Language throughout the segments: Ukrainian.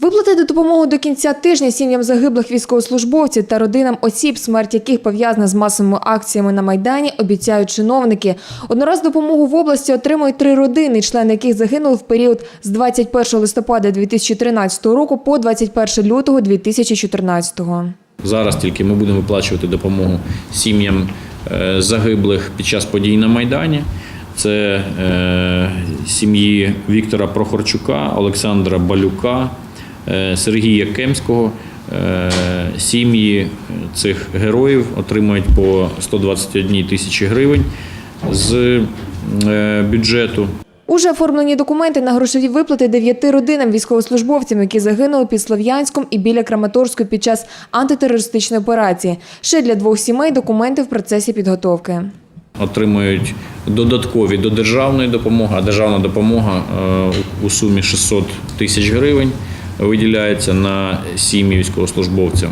Виплатити допомогу до кінця тижня сім'ям загиблих військовослужбовців та родинам осіб, смерть яких пов'язана з масовими акціями на Майдані, обіцяють чиновники. Однораз допомогу в області отримують три родини, члени яких загинули в період з 21 листопада 2013 року по 21 лютого 2014. Зараз тільки ми будемо виплачувати допомогу сім'ям е, загиблих під час подій на Майдані. Це е, сім'ї Віктора Прохорчука, Олександра Балюка, Сергія Кемського. Е, Сім'ї цих героїв отримують по 121 тисячі гривень з е, бюджету. Уже оформлені документи на грошові виплати дев'яти родинам військовослужбовцям, які загинули під Слов'янськом і біля Краматорську під час антитерористичної операції. Ще для двох сімей документи в процесі підготовки. отримують додаткові до державної допомоги, а державна допомога е, у сумі 600 тисяч гривень виділяється на сім'ї військовослужбовців.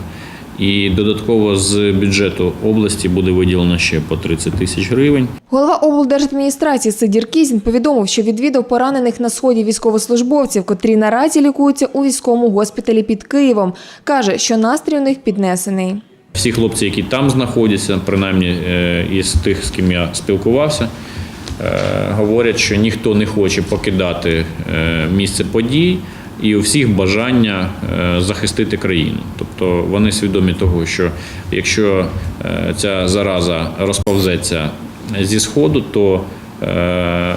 І додатково з бюджету області буде виділено ще по 30 тисяч гривень. Голова облдержадміністрації Сидір Кізін повідомив, що відвідав поранених на сході військовослужбовців, котрі наразі лікуються у військовому госпіталі під Києвом. Каже, що настрій у них піднесений. Всі хлопці, які там знаходяться, принаймні е, із тих, з ким я спілкувався, е, говорять, що ніхто не хоче покидати е, місце подій, і у всіх бажання е, захистити країну. Тобто вони свідомі того, що якщо е, ця зараза розповзеться зі сходу, то е,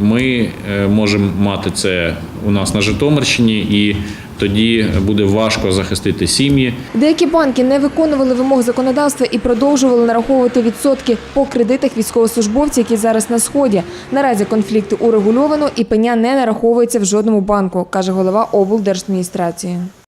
ми можемо мати це у нас на Житомирщині, і тоді буде важко захистити сім'ї. Деякі банки не виконували вимог законодавства і продовжували нараховувати відсотки по кредитах військовослужбовців, які зараз на сході. Наразі конфлікти урегульовано і пеня не нараховується в жодному банку, каже голова облдержадміністрації.